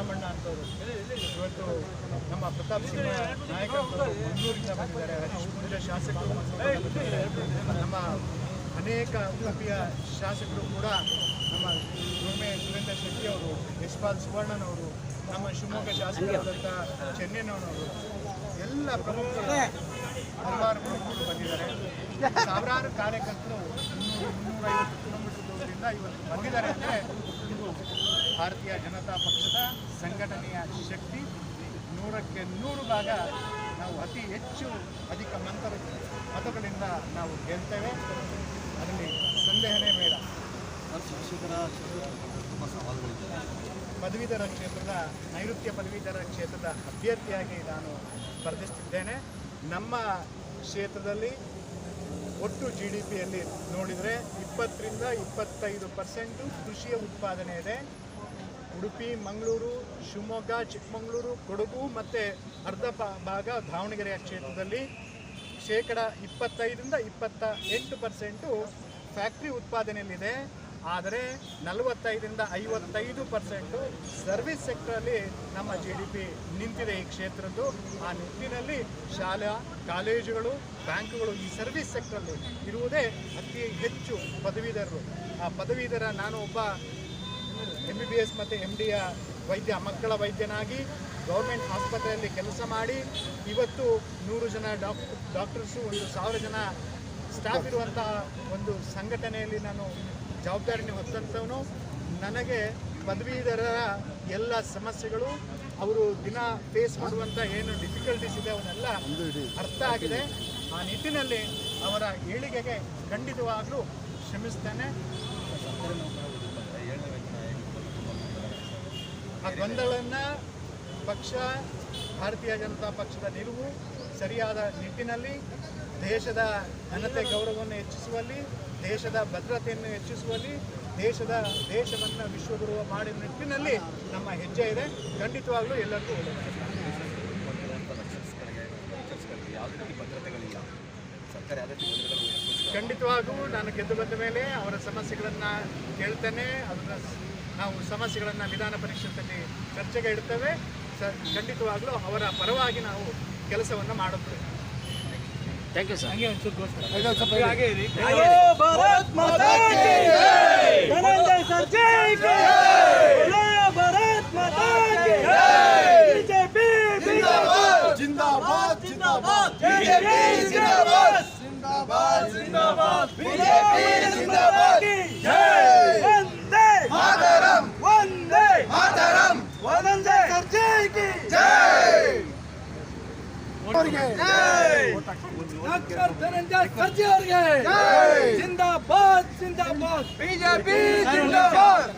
ಸಿದ್ದರಾಮಣ್ಣ ಅಂತವರು ಇವತ್ತು ನಮ್ಮ ಪ್ರತಾಪ್ ಸಿಂಹ ನಾಯಕ ಬೆಂಗಳೂರಿಂದ ಬಂದಿದ್ದಾರೆ. ಹರೀಶ್ ಶಾಸಕರು ನಮ್ಮ ಅನೇಕ ಉಡುಪಿಯ ಶಾಸಕರು ಕೂಡ ನಮ್ಮ ದುರ್ಮೆ ಸುರೇಂದ್ರ ಶೆಟ್ಟಿ ಅವರು, ಯಶ್ಪಾಲ್ ಸುವರ್ಣನವರು ನಮ್ಮ ಶಿವಮೊಗ್ಗ ಶಾಸಕರಾದಂಥ ಚೆನ್ನೈನವರು ಎಲ್ಲ ಪ್ರಮುಖರು ಹಲವಾರು ಬಂದಿದ್ದಾರೆ. ಸಾವಿರಾರು ಕಾರ್ಯಕರ್ತರು ಇನ್ನೂರ ಮುನ್ನೂರೈವತ್ತು ಕಿಲೋಮೀಟರ್ ದೂರದಿಂದ ಇವತ್ತು ಬಂದಿದ್ದಾರೆ ಅಂದರೆ ಇದು ಭಾರತೀಯ ಜನತಾ ಪಕ್ಷದ ಸಂಘಟನೆಯ ಶಕ್ತಿ. ನೂರಕ್ಕೆ ನೂರು ಭಾಗ ನಾವು ಅತಿ ಹೆಚ್ಚು ಅಧಿಕ ಮಂತ್ರ ಮತಗಳಿಂದ ನಾವು ಗೆಲ್ತೇವೆ ಅದರಲ್ಲಿ ಸಂದೇಹನೇ ಬೇಡ. ಶಿಕ್ಷಕರ ತುಂಬ ಸವಾಲುಗಳಿದೆ ಪದವೀಧರ ಕ್ಷೇತ್ರದ ನೈಋತ್ಯ ಪದವೀಧರ ಕ್ಷೇತ್ರದ ಅಭ್ಯರ್ಥಿಯಾಗಿ ನಾನು ಸ್ಪರ್ಧಿಸ್ತಿದ್ದೇನೆ. ನಮ್ಮ ಕ್ಷೇತ್ರದಲ್ಲಿ ಒಟ್ಟು ಜಿ ಡಿ ಪಿಯಲ್ಲಿ ನೋಡಿದರೆ ಇಪ್ಪತ್ತರಿಂದ ಇಪ್ಪತ್ತೈದು ಪರ್ಸೆಂಟು ಕೃಷಿಯ ಉತ್ಪಾದನೆ ಇದೆ. ಉಡುಪಿ, ಮಂಗಳೂರು, ಶಿವಮೊಗ್ಗ, ಚಿಕ್ಕಮಗಳೂರು, ಕೊಡಗು ಮತ್ತು ಅರ್ಧ ಭಾಗ ದಾವಣಗೆರೆಯ ಕ್ಷೇತ್ರದಲ್ಲಿ ಶೇಕಡ ಇಪ್ಪತ್ತೈದರಿಂದ ಇಪ್ಪತ್ತ ಎಂಟು ಪರ್ಸೆಂಟು ಫ್ಯಾಕ್ಟ್ರಿ ಉತ್ಪಾದನೆಯಲ್ಲಿದೆ. ಆದರೆ ನಲವತ್ತೈದರಿಂದ ಐವತ್ತೈದು ಪರ್ಸೆಂಟು ಸರ್ವಿಸ್ ಸೆಕ್ಟರಲ್ಲಿ ನಮ್ಮ ಜಿ ಡಿ ಪಿ ನಿಂತಿದೆ ಈ ಕ್ಷೇತ್ರದ್ದು. ಆ ನಿಟ್ಟಿನಲ್ಲಿ ಶಾಲಾ, ಕಾಲೇಜುಗಳು, ಬ್ಯಾಂಕುಗಳು ಈ ಸರ್ವಿಸ್ ಸೆಕ್ಟ್ರಲ್ಲಿ ಇರುವುದೇ ಅತಿ ಹೆಚ್ಚು ಪದವೀಧರರು. ಆ ಪದವೀಧರ ನಾನು ಒಬ್ಬ ಎಂ ಬಿ ಬಿ ಎಸ್ ಮತ್ತು ಎಂ ಡಿಯ ವೈದ್ಯ, ಮಕ್ಕಳ ವೈದ್ಯನಾಗಿ ಗೌರ್ಮೆಂಟ್ ಆಸ್ಪತ್ರೆಯಲ್ಲಿ ಕೆಲಸ ಮಾಡಿ ಇವತ್ತು ನೂರು ಜನ ಡಾಕ್, ಡಾಕ್ಟರ್ಸು, ಒಂದು ಸಾವಿರ ಜನ ಸ್ಟಾಫ್ ಇರುವಂತಹ ಒಂದು ಸಂಘಟನೆಯಲ್ಲಿ ನಾನು ಜವಾಬ್ದಾರಿನ ಹೊತ್ತಂಥವನು ನನಗೆ ಪದವೀಧರರ ಎಲ್ಲ ಸಮಸ್ಯೆಗಳು ಅವರು ದಿನ ಫೇಸ್ ಮಾಡುವಂಥ ಏನು ಡಿಫಿಕಲ್ಟೀಸ್ ಇದೆ ಅವನ್ನೆಲ್ಲ ಅರ್ಥ ಆಗಿದೆ. ಆ ನಿಟ್ಟಿನಲ್ಲಿ ಅವರ ಏಳಿಗೆಗೆ ಖಂಡಿತವಾಗಲೂ ಶ್ರಮಿಸ್ತೇನೆ ಆ ಗೊಂದಲನ್ನು ಪಕ್ಷ ಭಾರತೀಯ ಜನತಾ ಪಕ್ಷದ ನಿಲುವು ಸರಿಯಾದ ನಿಟ್ಟಿನಲ್ಲಿ ದೇಶದ ಘನತೆ ಗೌರವವನ್ನು ಹೆಚ್ಚಿಸುವಲ್ಲಿ, ದೇಶದ ಭದ್ರತೆಯನ್ನು ಹೆಚ್ಚಿಸುವಲ್ಲಿ, ದೇಶದ ದೇಶವನ್ನು ವಿಶ್ವಗುರು ಮಾಡಿದ ನಿಟ್ಟಿನಲ್ಲಿ ನಮ್ಮ ಹೆಜ್ಜೆ ಇದೆ. ಖಂಡಿತವಾಗಲೂ ಎಲ್ಲರಿಗೂ. ಖಂಡಿತವಾಗೂ ನಾನು ಗೆದ್ದು ಬಂದ ಮೇಲೆ ಅವರ ಸಮಸ್ಯೆಗಳನ್ನು ಕೇಳ್ತೇನೆ. ಅದನ್ನು ನಾವು ಸಮಸ್ಯೆಗಳನ್ನು ವಿಧಾನ ಪರಿಷತ್ತಲ್ಲಿ ಚರ್ಚೆಗೆ ಇಡ್ತೇವೆ. ಖಂಡಿತವಾಗ್ಲೂ ಅವರ ಪರವಾಗಿ ನಾವು ಕೆಲಸವನ್ನು ಮಾಡುತ್ತದೆ ಥ್ಯಾಂಕ್ ಯು ಸರ್ ಹಾಗೆ ಒಂಚೂರು ಗೋಸ್ಕರ ಹಾಗೆ ಇರಿ. ಭಾರತ್ ಮಾತಾ ಕಿ ಜೈ! ಜೈ ಭಾರತ್ ಮಾತಾ ಕಿ ಜೈ! ಬಿಜೆಪಿ ಜಿಂದಾಬಾದ್ ಜಿಂದಾಬಾದ್ ಜಿಂದಾಬಾದ್ ಬಿಜೆಪಿ ಜಿಂದಾಬಾದ್ ಜಿಂದಾಬಾದ್ ಜಿಂದಾಬಾದ್ ಬಿಜೆಪಿ! ಡಾಕ್ಟರ್ ಧನಂಜಯ ಸರ್ಜಿ ಅವರಿಗೆ. ಜಿಂದಾಬಾದ್ ಜಿಂದಾಬಾದ್. ಬಿಜೆಪಿ ಜಿಂದಾಬಾದ್.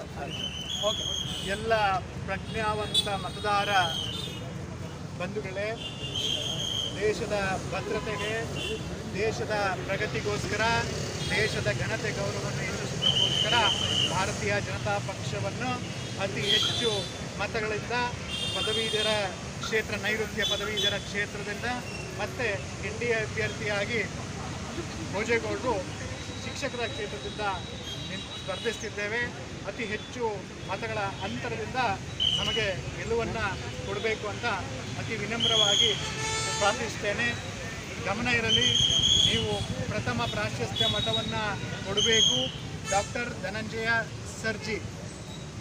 ಎಲ್ಲ ಪ್ರಜ್ಞಾವಂತ ಮತದಾರ ಬಂಧುಗಳೇ ದೇಶದ ಭದ್ರತೆಗೆ ದೇಶದ ಪ್ರಗತಿಗೋಸ್ಕರ ದೇಶದ ಘನತೆ ಗೌರವವನ್ನು ಹೆಚ್ಚಿಸುವುದಕ್ಕೋಸ್ಕರ ಭಾರತೀಯ ಜನತಾ ಪಕ್ಷವನ್ನು ಅತಿ ಹೆಚ್ಚು ಮತಗಳಿಂದ ಪದವೀಧರ ಕ್ಷೇತ್ರ ನೈಋತ್ಯ ಪದವೀಧರ ಕ್ಷೇತ್ರದಿಂದ ಮತ್ತು ಎನ್ ಡಿ ಎ ಅಭ್ಯರ್ಥಿಯಾಗಿ ಭೋಜೇಗೌಡರು ಶಿಕ್ಷಕರ ಕ್ಷೇತ್ರದಿಂದ ಸ್ಪರ್ಧಿಸ್ತಿದ್ದೇವೆ. ಅತಿ ಹೆಚ್ಚು ಮತಗಳ ಅಂತರದಿಂದ ನಮಗೆ ಗೆಲುವನ್ನು ಕೊಡಬೇಕು ಅಂತ ಅತಿ ವಿನಮ್ರವಾಗಿ ಪ್ರಾರ್ಥಿಸ್ತೇನೆ ಗಮನ ಇರಲಿ, ನೀವು ಪ್ರಥಮ ಪ್ರಾಶಸ್ತ್ಯ ಮತವನ್ನು ಕೊಡಬೇಕು. ಡಾಕ್ಟರ್ ಧನಂಜಯ ಸರ್ಜಿ.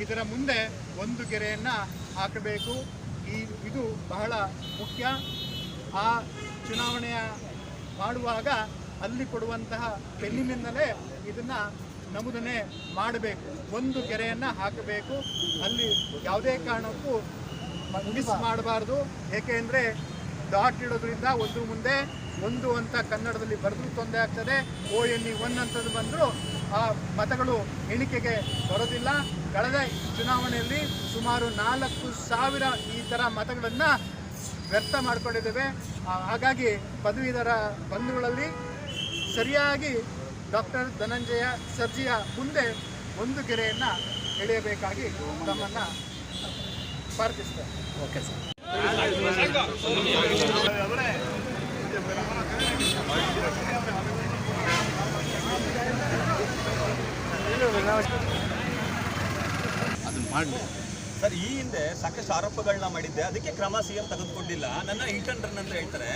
ಇದರ ಮುಂದೆ ಒಂದು ಗೆರೆಯನ್ನು ಹಾಕಬೇಕು. ಈ ಇದು ಬಹಳ ಮುಖ್ಯ. ಆ ಚುನಾವಣೆಯ ಮಾಡುವಾಗ ಅಲ್ಲಿ ಕೊಡುವಂತಹ ಪೆನ್ನಿನಿಂದಲೇ ಇದನ್ನು ನಮೂದನೆ ಮಾಡಬೇಕು. ಒಂದು ಗೆರೆಯನ್ನು ಹಾಕಬೇಕು. ಅಲ್ಲಿ ಯಾವುದೇ ಕಾರಣಕ್ಕೂ ಮಿಸ್ ಮಾಡಬಾರ್ದು. ಏಕೆಂದರೆ ಡಾಟ್ ಇಡೋದ್ರಿಂದ ಒಂದು ಮುಂದೆ, ಒಂದು ಅಂತ ಕನ್ನಡದಲ್ಲಿ ಬರೆದು ತೊಂದರೆ ಆಗ್ತದೆ. ಓ ಎನ್ ಇ ಒನ್ ಅಂತದ್ದು ಬಂದರೂ ಆ ಮತಗಳು ಎಣಿಕೆಗೆ ಬರೋದಿಲ್ಲ. ಕಳೆದ ಚುನಾವಣೆಯಲ್ಲಿ ಸುಮಾರು ನಾಲ್ಕು ಸಾವಿರ ಈ ಥರ ಮತಗಳನ್ನು ವ್ಯರ್ಥ ಮಾಡಿಕೊಂಡಿದ್ದೇವೆ. ಹಾಗಾಗಿ ಪದವೀಧರ ಬಂಧುಗಳಲ್ಲಿ ಸರಿಯಾಗಿ ಡಾಕ್ಟರ್ ಧನಂಜಯ ಸರ್ಜಿಯ ಮುಂದೆ ಒಂದು ಗೆರೆಯನ್ನು ಎಳೆಯಬೇಕಾಗಿ ತಮ್ಮನ್ನು ಪ್ರಾರ್ಥಿಸ್ತೇನೆ ಓಕೆ ಸರ್ ಅದನ್ನು ಮಾಡಲಿ ಸರ್ ಈ ಹಿಂದೆ ಸಾಕಷ್ಟು ಆರೋಪಗಳನ್ನ ಮಾಡಿದ್ದೆ. ಅದಕ್ಕೆ ಕ್ರಮ ಸಿ ಎಂ ತೆಗೆದುಕೊಂಡಿಲ್ಲ. ನನ್ನ ಇಂಟರ್ನ್ ರನ್ ಅಂತ ಹೇಳ್ತಾರೆ.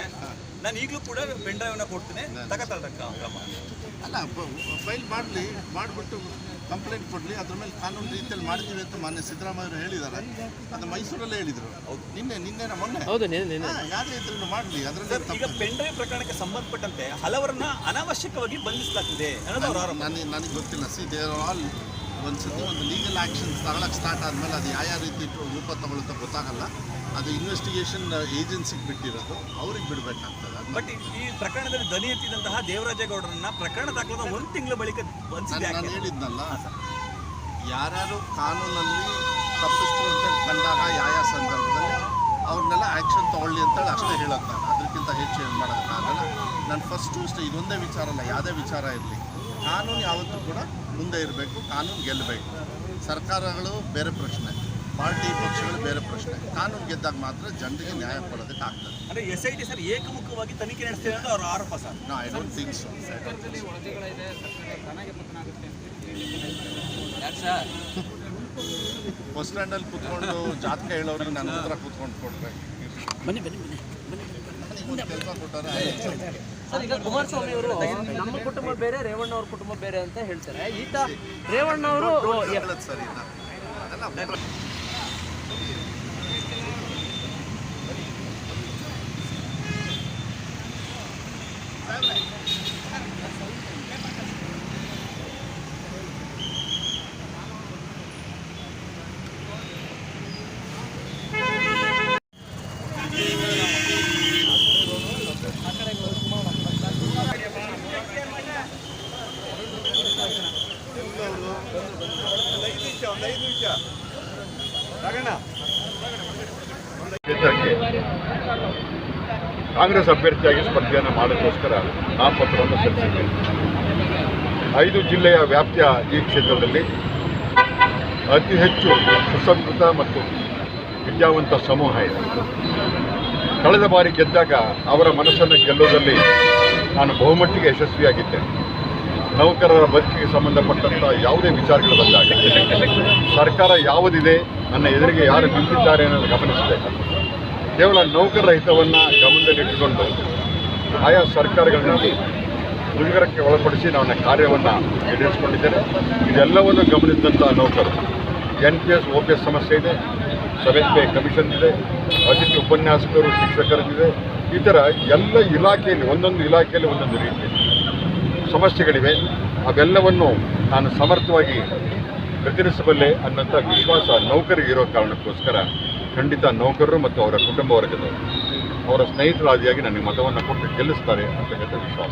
ನಾನು ಈಗಲೂ ಕೂಡ ಪೆನ್ ಡ್ರೈವ್ನ ಕೊಡ್ತೀನಿ. ತಗೋತಾರ ಕ್ರಮ. ಅಲ್ಲ ಫೈಲ್ ಮಾಡಲಿ ಮಾಡಿಬಿಟ್ಟು ಕಂಪ್ಲೇಂಟ್ ಕೊಡಲಿ. ಅದ್ರ ಮೇಲೆ ಕಾನೂನು ರೀತಿಯಲ್ಲಿ ಮಾಡ್ತೀವಿ ಅಂತ ಮಾನ್ಯ ಸಿದ್ದರಾಮಯ್ಯ ಅವರು ಹೇಳಿದ್ದಾರೆ. ಅದು ಮೈಸೂರಲ್ಲೇ ಹೇಳಿದರು. ನಿನ್ನೆ ನಿನ್ನೆ ಮೊನ್ನೆ. ಹೌದು ಯಾವುದೇ ಇದ್ರೂ ಮಾಡಲಿ. ಅದರಲ್ಲಿ ಈಗ ಪೆನ್ ಡ್ರೈವ್ ಪ್ರಕರಣಕ್ಕೆ ಸಂಬಂಧಪಟ್ಟಂತೆ ಹಲವರನ್ನ ಅನಾವಶ್ಯಕವಾಗಿ ಬಂಧಿಸಲಾಗಿದೆ ನನಗೆ ಗೊತ್ತಿಲ್ಲ. ಸಿ ದೇರ್ ಆಲ್ ಸತಿ ಒಂದು ಲೀಗಲ್ ಆ್ಯಕ್ಷನ್ಸ್ ತಗೊಳಕ್ಕೆ ಸ್ಟಾರ್ಟ್ ಆದಮೇಲೆ ಅದು ಯಾವ ಯಾವ ರೀತಿ ರೂಪ ತಗೊಳುತ್ತೆ ಗೊತ್ತಾಗಲ್ಲ. ಅದು ಇನ್ವೆಸ್ಟಿಗೇಷನ್ ಏಜೆನ್ಸಿಗೆ ಬಿಟ್ಟಿರೋದು. ಅವ್ರಿಗೆ ಬಿಡಬೇಕಾಗ್ತದೆ. ಬಟ್ ಈ ಪ್ರಕರಣದಲ್ಲಿ ಧ್ವನಿ ಎತ್ತಿದಂತಹ ದೇವರಾಜೇಗೌಡರನ್ನ ಪ್ರಕರಣ ದಾಖಲಾದ ಒಂದು ತಿಂಗಳ ಬಳಿಕ ಒಂದು ನಾನು? ಹೇಳಿದ್ನಲ್ಲ ಯಾರ್ಯಾರು ಕಾನೂನಲ್ಲಿ ತಪ್ಪಿಸ್ತು ಅಂತ ಕಂಡಾಗ ಯಾವ ಯಾವ ಸಂದರ್ಭದಲ್ಲಿ ಅವ್ರನ್ನೆಲ್ಲ ಆ್ಯಕ್ಷನ್ ತೊಗೊಳ್ಳಿ ಅಂತೇಳಿ ಅಷ್ಟೇ ಹೇಳೋದು ನಾನು. ಅದಕ್ಕಿಂತ ಹೆಚ್ಚು ಏನು ಮಾಡೋದಕ್ಕಾಗಲ್ಲ. ನಾನು ಫಸ್ಟು ಅಷ್ಟೇ ಇದೊಂದೇ ವಿಚಾರ ಅಲ್ಲ ಯಾವುದೇ ವಿಚಾರ ಇರಲಿ. ಕಾನೂನು ಯಾವತ್ತೂ ಕೂಡ ಮುಂದೆ ಇರಬೇಕು ಕಾನೂನು ಗೆಲ್ಲಬೇಕು. ಸರ್ಕಾರಗಳು ಬೇರೆ ಪ್ರಶ್ನೆ ಪಾರ್ಟಿ ಪಕ್ಷಗಳು ಬೇರೆ ಪ್ರಶ್ನೆ. ಕಾನೂನು ಗೆದ್ದಾಗ ಮಾತ್ರ ಜನರಿಗೆ ನ್ಯಾಯ ಕೊಡೋದಕ್ಕೆ ಆಗ್ತದೆ. ಅಂದ್ರೆ ಎಸ್ ಐ ಟಿ ಸರ್ ಏಕಮುಖವಾಗಿ ತನಿಖೆ ನಡೆಸ್ತಿದೆ ಅಂತ ಅವರ ಆರೋಪ ಸರ್. ನಾ I don't think so bus ಸ್ಟ್ಯಾಂಡಲ್ಲಿ ಕೂತ್ಕೊಂಡು ಜಾತಕ ಹೇಳೋರಿಗೆ ನನ್ನ ಹತ್ರ ಕೂತ್ಕೊಂಡು ಕೊಡ್ಬೇಕು. ಬನ್ನಿ ಬನ್ನಿ ಬನ್ನಿ ಕೆಲಸ ಕೊಟ್ಟಾರೆ ಸರ್, ಈಗ ಕುಮಾರಸ್ವಾಮಿ ಅವರು ನಮ್ಮ ಕುಟುಂಬ ಬೇರೆ ರೇವಣ್ಣ ಅವ್ರ ಕುಟುಂಬ ಬೇರೆ ಅಂತ ಹೇಳ್ತಾರೆ. ಈತ ರೇವಣ್ಣ ಅವರು ಕಾಂಗ್ರೆಸ್ ಅಭ್ಯರ್ಥಿಯಾಗಿ ಸ್ಪರ್ಧೆಯನ್ನು ಮಾಡೋಕ್ಕೋಸ್ಕರ ಪತ್ರವನ್ನು ಸಲ್ಲಿಸಿದ್ದೇನೆ ಐದು ಜಿಲ್ಲೆಯ ವ್ಯಾಪ್ತಿಯ ಈ ಕ್ಷೇತ್ರದಲ್ಲಿ ಅತಿ ಹೆಚ್ಚು ಸುಸಂಸ್ಕೃತ ಮತ್ತು ವಿದ್ಯಾವಂತ ಸಮೂಹ ಇದೆ. ಕಳೆದ ಬಾರಿ ಗೆದ್ದಾಗ ಅವರ ಮನಸ್ಸನ್ನು ಗೆಲ್ಲುವುದರಲ್ಲಿ ನಾನು ಬಹುಮಟ್ಟಿಗೆ ಯಶಸ್ವಿಯಾಗಿದ್ದೇನೆ ನೌಕರರ ಬದುಕಿಗೆ ಸಂಬಂಧಪಟ್ಟಂಥ ಯಾವುದೇ ವಿಚಾರಗಳು ಬಂದಾಗ ಸರ್ಕಾರ ಯಾವುದಿದೆ, ನನ್ನ ಎದುರಿಗೆ ಯಾರು ನಿಂತಿದ್ದಾರೆ ಅನ್ನೋದು ಗಮನಿಸಬೇಕು. ಕೇವಲ ನೌಕರರ ಹಿತವನ್ನು ಗಮನದಲ್ಲಿಟ್ಟುಕೊಂಡು ಆಯಾ ಸರ್ಕಾರಗಳಲ್ಲಿ ಮುಜುಗರಕ್ಕೆ ಒಳಪಡಿಸಿ ನನ್ನ ಕಾರ್ಯವನ್ನು ಈಡೇರಿಸಿಕೊಂಡಿದ್ದೇನೆ ಇದೆಲ್ಲವನ್ನು ಗಮನಿಸಿದಂಥ ನೌಕರರು, N P S O P S ಸಮಸ್ಯೆ ಇದೆ ಸೆವೆನ್ ಕಮಿಷನ್ ಇದೆ ಅತಿಥಿ ಉಪನ್ಯಾಸಕರು, ಶಿಕ್ಷಕರಿದೆ ಈ ಥರ ಎಲ್ಲ ಇಲಾಖೆಯಲ್ಲಿ, ಒಂದೊಂದು ಇಲಾಖೆಯಲ್ಲಿ ಒಂದೊಂದು ರೀತಿ ಸಮಸ್ಯೆಗಳಿವೆ. ಅವೆಲ್ಲವನ್ನು ನಾನು ಸಮರ್ಥವಾಗಿ ಪ್ರತಿನಿಧಿಸಬಲ್ಲೆ ಅನ್ನೋಂಥ ವಿಶ್ವಾಸ ನೌಕರಿಗೆ ಇರೋ ಕಾರಣಕ್ಕೋಸ್ಕರ ಖಂಡಿತ ನೌಕರರು ಮತ್ತು ಅವರ ಕುಟುಂಬ ವರ್ಗದವರು ಅವರ ಸ್ನೇಹಿತರಾದಿಯಾಗಿ ನನಗೆ ಮತವನ್ನು ಕೊಟ್ಟು ಗೆಲ್ಲಿಸ್ತಾರೆ ಅಂತಕ್ಕಂಥ ವಿಶ್ವಾಸ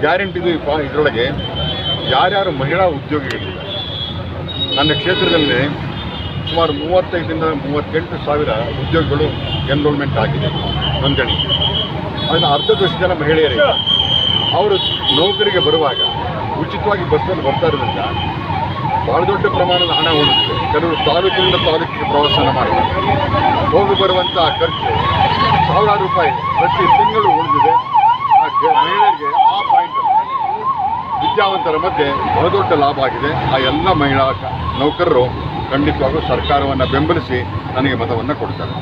ಗ್ಯಾರಂಟಿದು ಪ- ಇದರೊಳಗೆ ಯಾರ್ಯಾರು ಮಹಿಳಾ ಉದ್ಯೋಗಿಗಳಿಲ್ಲ. ನನ್ನ ಕ್ಷೇತ್ರದಲ್ಲಿ ಸುಮಾರು ಮೂವತ್ತೈದರಿಂದ ಮೂವತ್ತೆಂಟು ಸಾವಿರ ಉದ್ಯೋಗಿಗಳು ಎನ್ರೋಲ್ಮೆಂಟ್ ಆಗಿದೆ ನೋಂದಣಿ. ಅದನ್ನು ಅರ್ಧದಷ್ಟು ಜನ ಮಹಿಳೆಯರಿಗೆ ಅವರು ನೌಕರಿಗೆ ಬರುವಾಗ ಉಚಿತವಾಗಿ ಬಸ್ಸಲ್ಲಿ ಬರ್ತಾ ಇರೋದ್ರಿಂದ ಭಾಳ ದೊಡ್ಡ ಪ್ರಮಾಣದ ಹಣ ಉಳಿದಿದೆ ಕೆಲವರು ತಾಲೂಕಿನಿಂದ ತಾಲೂಕಿಗೆ ಪ್ರವಾಸನ ಮಾಡ್ತಾರೆ. ಹೋಗಿ ಬರುವಂಥ ಖರ್ಚು ಸಾವಿರಾರು ರೂಪಾಯಿ ಪ್ರತಿ ತಿಂಗಳು ಉಳಿದಿದೆ. ಆ ಗ- ಮಹಿಳೆಯರಿಗೆ ಆ ಪಾಯಿಂಟ್ ವಿದ್ಯಾವಂತರ ಮಧ್ಯೆ ಬಹುದೊಡ್ಡ ಲಾಭ ಆಗಿದೆ. ಆ ಎಲ್ಲ ಮಹಿಳಾ ನೌಕರರು ಖಂಡಿತವಾಗೂ ಸರ್ಕಾರವನ್ನು ಬೆಂಬಲಿಸಿ ನನಗೆ ಮತವನ್ನು ಕೊಡ್ತಾರೆ.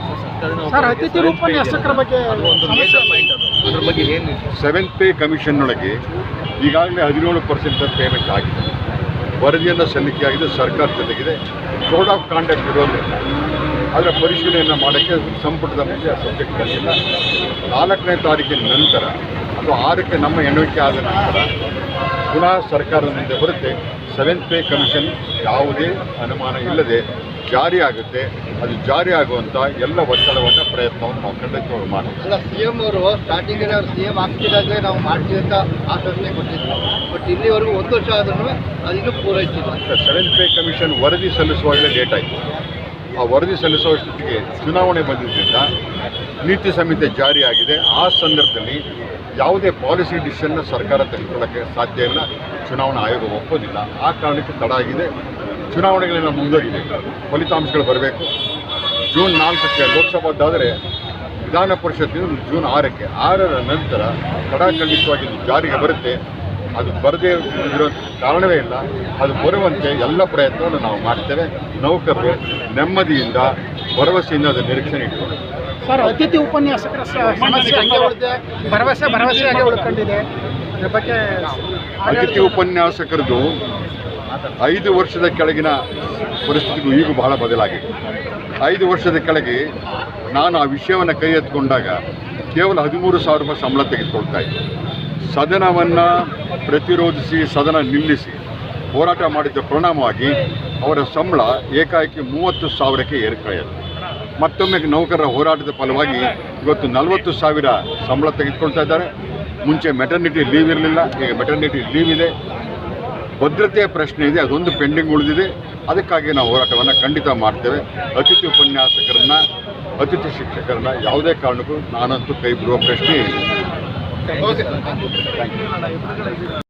ಸರ್ ಅತಿಥಿ ಉಪನ್ಯಾಸಕರ ಬಗ್ಗೆ ಅದ್ರ ಬಗ್ಗೆ ಏನು ಸೆವೆಂತ್ ಪೇ ಕಮಿಷನ್ನೊಳಗೆ ಈಗಾಗಲೇ ಹದಿನೇಳು ಪರ್ಸೆಂಟ್ ಪೇಮೆಂಟ್ ಆಗಿದೆ. ವರದಿಯನ್ನು ಸಲ್ಲಿಕೆ ಆಗಿದೆ ಸರ್ಕಾರ ಜೊತೆಗಿದೆ. ಕೋಡ್ ಆಫ್ ಕಾಂಡಕ್ಟ್ ಇರೋದಿಲ್ಲ ಅದರ ಪರಿಶೀಲನೆಯನ್ನು ಮಾಡೋಕ್ಕೆ ಸಂಪುಟದ ಮುಂದೆ ಸಬ್ಜೆಕ್ಟ್ ಬಂದಿಲ್ಲ. ನಾಲ್ಕನೇ ತಾರೀಕಿನ ನಂತರ ಅಥವಾ ಆರಕ್ಕೆ ನಮ್ಮ ಎನ್ನುವಿಕೆ ಆದ ನಂತರ, ಪುನಃ ಸರ್ಕಾರದ ಮುಂದೆ ಬರುತ್ತೆ. ಸೆವೆಂತ್ ಪೇ ಕಮಿಷನ್ ಯಾವುದೇ ಅನುಮಾನ ಇಲ್ಲದೆ ಜಾರಿ ಆಗುತ್ತೆ ಅದು ಜಾರಿ ಆಗುವಂಥ ಎಲ್ಲ ಒತ್ತಡವನ್ನು ಪ್ರಯತ್ನವನ್ನು ನಾವು ಖಂಡಿತವಾಗಿ ಮಾಡೋದು ಅಲ್ಲ ಸಿ ಎಂ ಅವರು ಸ್ಟಾರ್ಟಿಂಗಲ್ಲಿ ಅವರು ಸಿ ಎಂ ಆಗ್ತಿದ್ದಾಗಲೇ ನಾವು ಮಾಡ್ತೀವಿ ಅಂತ ಆಶ್ವಾಸನೆ ಕೊಟ್ಟಿದ್ರು. ಬಟ್ ಇಲ್ಲಿವರೆಗೂ ಒಂದು ವರ್ಷ ಆದ್ರೂ ಅದಿನ್ನೂ ಪೂರೈಸಿಲ್ಲ. ಸೆವೆಂತ್ ಪೇ ಕಮಿಷನ್ ವರದಿ ಸಲ್ಲಿಸುವಾಗಲೇ ಲೇಟ್ ಆಯಿತು. ಆ ವರದಿ ಸಲ್ಲಿಸುವಷ್ಟಿಗೆ ಚುನಾವಣೆ ಬಂದಿದ್ದರಿಂದ ನೀತಿ ಸಂಹಿತೆ ಜಾರಿಯಾಗಿದೆ. ಆ ಸಂದರ್ಭದಲ್ಲಿ ಯಾವುದೇ ಪಾಲಿಸಿ ಡಿಸಿಷನ್ನ ಸರ್ಕಾರ ತೆಗೆದುಕೊಳ್ಳೋಕ್ಕೆ ಸಾಧ್ಯ ಇಲ್ಲ ಚುನಾವಣಾ ಆಯೋಗ ಒಪ್ಪೋದಿಲ್ಲ. ಆ ಕಾರಣಕ್ಕೆ ತಡ ಆಗಿದೆ. ಚುನಾವಣೆಗಳೆಲ್ಲ ಮುಂದೋಗಿದೆ ಫಲಿತಾಂಶಗಳು ಬರಬೇಕು. ಜೂನ್ ನಾಲ್ಕಕ್ಕೆ ಲೋಕಸಭಾದ್ದಾದರೆ ವಿಧಾನ ಪರಿಷತ್ತಿನ ಜೂನ್ ಆರಕ್ಕೆ. ಆರರ ನಂತರ ಖಡಾಖಂಡಿತವಾಗಿ ಇದು ಜಾರಿಗೆ ಬರುತ್ತೆ. ಅದು ಬರದೇ ಇರೋ ಕಾರಣವೇ ಇಲ್ಲ. ಅದು ಬರುವಂತೆ ಎಲ್ಲ ಪ್ರಯತ್ನವನ್ನು ನಾವು ಮಾಡ್ತೇವೆ. ನೌಕರರು ನೆಮ್ಮದಿಯಿಂದ ಭರವಸೆಯಿಂದ ಅದು ನಿರೀಕ್ಷಣೆ ಇಟ್ಕೊಂಡು ಸರ್ ಅತಿಥಿ ಉಪನ್ಯಾಸಕರ ಸಮಸ್ಯೆ ಹಂಗೆ ಉಳಿದಿದೆ. ಭರವಸೆ ಭರವಸೆಯಾಗಿ ಉಳ್ಕೊಂಡಿದೆ. ಇದ್ರ ಬಗ್ಗೆ ಅತಿಥಿ ಉಪನ್ಯಾಸಕರದು ಐದು ವರ್ಷದ ಕೆಳಗಿನ ಪರಿಸ್ಥಿತಿಗೂ ಈಗೂ ಬಹಳ ಬದಲಾಗಿದೆ. ಐದು ವರ್ಷದ ಕೆಳಗೆ ನಾನು ಆ ವಿಷಯವನ್ನು ಕೈ ಎತ್ಕೊಂಡಾಗ ಕೇವಲ ಹದಿಮೂರು ಸಾವಿರ ರೂಪಾಯಿ ಸಂಬಳ ತೆಗೆದುಕೊಳ್ತಾ ಇದ್ದೆ. ಸದನವನ್ನು ಪ್ರತಿರೋಧಿಸಿ, ಸದನ ನಿಲ್ಲಿಸಿ, ಹೋರಾಟ ಮಾಡಿದ್ದ ಪರಿಣಾಮವಾಗಿ ಅವರ ಸಂಬಳ ಏಕಾಏಕಿ ಮೂವತ್ತು ಸಾವಿರಕ್ಕೆ ಏರಿಕೆಯಾಯಿತು ಮತ್ತೊಮ್ಮೆ ನೌಕರರ ಹೋರಾಟದ ಫಲವಾಗಿ ಇವತ್ತು ನಲವತ್ತು ಸಾವಿರ ಸಂಬಳ ತೆಗೆದುಕೊಳ್ತಾ ಇದ್ದಾರೆ. ಮುಂಚೆ ಮೆಟರ್ನಿಟಿ ಲೀವ್ ಇರಲಿಲ್ಲ ಈಗ ಮೆಟರ್ನಿಟಿ ಲೀವ್ ಇದೆ. ಭದ್ರತೆಯ ಪ್ರಶ್ನೆ ಇದೆ ಅದೊಂದು ಪೆಂಡಿಂಗ್ ಉಳಿದಿದೆ. ಅದಕ್ಕಾಗಿ ನಾವು ಹೋರಾಟವನ್ನು ಖಂಡಿತ ಮಾಡ್ತೇವೆ. ಅತಿಥಿ ಉಪನ್ಯಾಸಕರನ್ನ ಅತಿಥಿ ಶಿಕ್ಷಕರನ್ನ ಯಾವುದೇ ಕಾರಣಕ್ಕೂ ನಾನಂತೂ ಕೈ ಬಿಡುವ ಪ್ರಶ್ನೆ ಇಲ್ಲ.